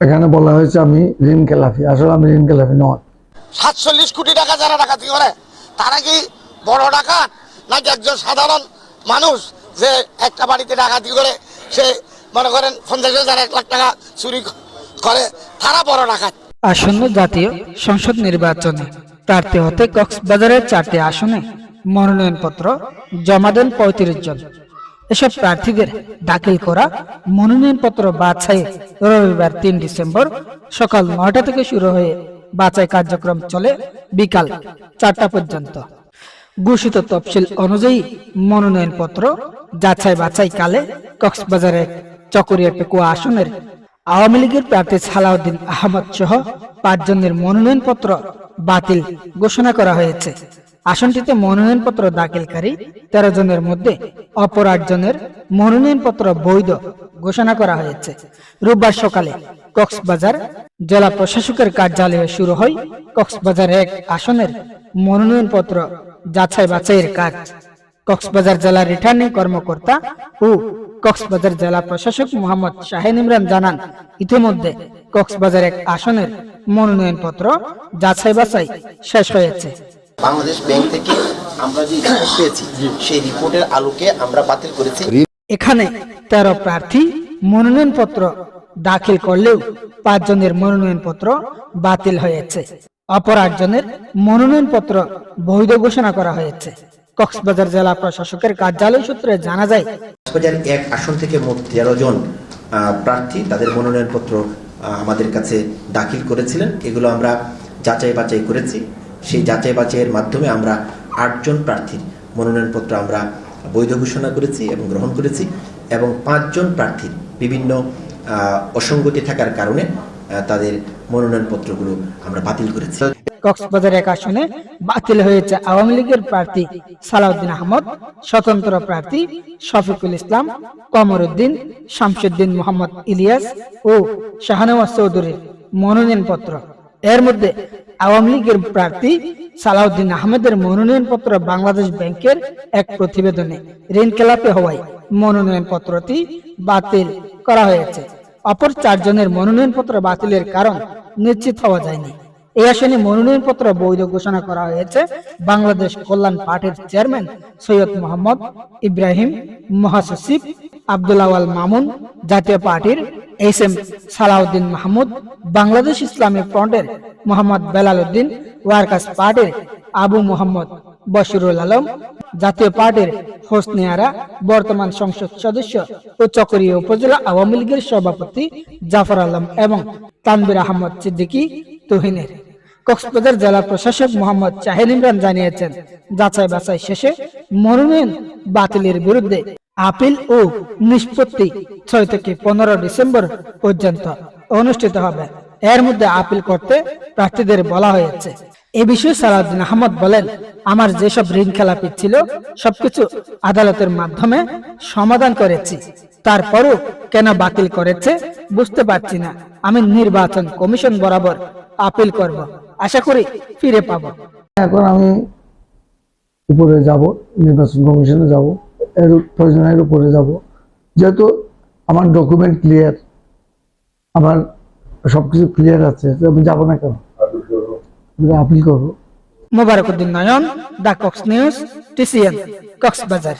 এখানে বলা হয়েছে আমি ঋণ খেলাফি। আসলে আমি ঋণ খেলাফি নয়। সাতচল্লিশ কোটি টাকা যারা ডাকাতি করে তারা কি বড় ডাকাত? নাকি একজন সাধারণ মানুষ যে একটা বাড়িতে ডাকাতি করে সে মনে করেন পঞ্চাশ হাজার এক লাখ টাকা চুরি করে তারা বড় ডাকাত। আসন্ন জাতীয় সংসদ নির্বাচনে প্রার্থী হতে কক্সবাজারের চারটি আসনে মনোনয়নপত্র জমা দেন পঁয়ত্রিশ জন। এসব প্রার্থীদের দাখিল করা মনোনয়নপত্র বাছাই রবিবার তিন ডিসেম্বর সকাল নয়টা থেকে শুরু হয়ে বাছাই কার্যক্রম চলে বিকাল চারটা পর্যন্ত। ঘোষিত তফসিল অনুযায়ী মনোনয়নপত্র যাচাই বাছাই কালে কক্সবাজারের চকরিয়া পেকুয়া আসনের আওয়ামী লীগের প্রার্থী সালাউদ্দিন আহমদ সহ পাঁচজনের মনোনয়নপত্র বাতিল ঘোষণা করা হয়েছে। আসনটিতে মনোনয়নপত্র দাখিলকারী তেরো জনের মধ্যে অপর আটজনের মনোনয়নপত্র বৈধ ঘোষণা করা হয়েছে। রোববার সকালে কক্সবাজার জেলা প্রশাসকের কার্যালয়ে শুরু হয় কক্সবাজার এক আসনের মনোনয়নপত্র যাচাই বাছাইয়ের কাজ। কক্সবাজার জেলা রিটার্নিং কর্মকর্তা ও কক্সবাজার জেলা প্রশাসক মোহাম্মদ শাহিন ইমরান জানান, ইতিমধ্যে কক্সবাজার এক আসনের মনোনয়নপত্র যাচাই বাছাই শেষ হয়েছে। বাংলাদেশ ব্যাংক থেকে আমরা যে রিপোর্ট পেয়েছি সেই রিপোর্টের আলোকে আমরা বাতিল করেছি। এখানে তেরো প্রার্থী মনোনয়নপত্র দাখিল করলেও পাঁচজনের মনোনয়নপত্র বাতিল হয়েছে। অপর আটজনের মনোনয়নপত্র বৈধ ঘোষণা করা হয়েছে। কক্সবাজার জেলা প্রশাসকের কার্যালয় সূত্রে জানা যায় কক্সবাজার এক আসন থেকে মোট তেরো জন আহ, প্রার্থী তাদের মনোনয়নপত্র আহ, আমাদের কাছে দাখিল করেছিলেন। এগুলো আমরা যাচাই বাছাই করেছি। সেই যাচাই বাছাইয়ের মাধ্যমে আমরা আটজন প্রার্থীর মনোনয়নপত্র আমরা বৈধ ঘোষণা করেছি এবং গ্রহণ করেছি এবং পাঁচজন প্রার্থীর বিভিন্ন অসঙ্গতি থাকার কারণে তাদের মনোনয়নপত্রগুলো আমরা বাতিল করেছি। কক্সবাজার এক আসনে বাতিল হয়েছে আওয়ামী লীগের প্রার্থী সালাউদ্দিন আহমদ, স্বতন্ত্র প্রার্থী শফিকুল ইসলাম কমর উদ্দিন শামসুদ্দিন মোহাম্মদ ইলিয়াস ও শাহনওয়াজ চৌধুরীর মনোনয়নপত্র। এর মধ্যে আওয়ামী লীগের প্রার্থী সালাউদ্দিন আহমেদের মনোনয়নপত্র বাংলাদেশ ব্যাংকের এক প্রতিবেদনে ঋণ খেলাপি হওয়ায় মনোনয়নপত্রটি বাতিল করা হয়েছে। অপর চারজনের মনোনয়নপত্র বাতিলের কারণ নিশ্চিত হওয়া যায়নি। এই আসনে মনোনয়নপত্র বৈধ ঘোষণা করা হয়েছে বাংলাদেশ কল্যাণ পার্টির চেয়ারম্যান সৈয়দ মোহাম্মদ ইব্রাহিম মহাসচিব আব্দুল আওয়াল মামুন জাতীয় পার্টির এস এম সালাউদ্দিন মাহমুদ, বাংলাদেশ ইসলামী ফ্রন্টের মোহাম্মদ বেলাল উদ্দিন ওয়ার্কার্স পার্টির আবু মোহাম্মদ বশিরুল আলম, জাতীয় পার্টির হোসনে আরা বর্তমান সংসদ সদস্য ও চকরিয়া উপজেলা আওয়ামী লীগের সভাপতি জাফর আলম এবং তানবির আহমদ সিদ্দিকী তুহিনের। কক্সবাজার জেলা প্রশাসক মোহাম্মদ শাহিন ইমরান জানিয়েছেন যাচাই বাছাই শেষে মনোনয়ন বাতিলের বিরুদ্ধে আপিল ও নিষ্পত্তি ছয় থেকে পনেরো ডিসেম্বর পর্যন্ত অনুষ্ঠিত হবে। এর মধ্যে আপিল করতে প্রার্থীদের বলা হয়েছে। এ বিষয়ে সালাউদ্দিন আহমদ বলেন, আমার যেসব ঋণ খেলাপি ছিল, সবকিছু আদালতের মাধ্যমে সমাধান করেছি। তারপরও কেন বাতিল করেছে বুঝতে পারছি না। আমি নির্বাচন কমিশন বরাবর আপিল করব। আশা করি ফিরে পাবো। এখন আমি উপরে যাব, নির্বাচন কমিশনে যাব। প্রয়োজনের উপরে যাব। যেহেতু আমার ডকুমেন্ট ক্লিয়ার আমার সবকিছু ক্লিয়ার আছে আমি যাব না কেন? আপিল করব Mobarakuddin Nayan the Cox news, TCN, Cox's Bazar.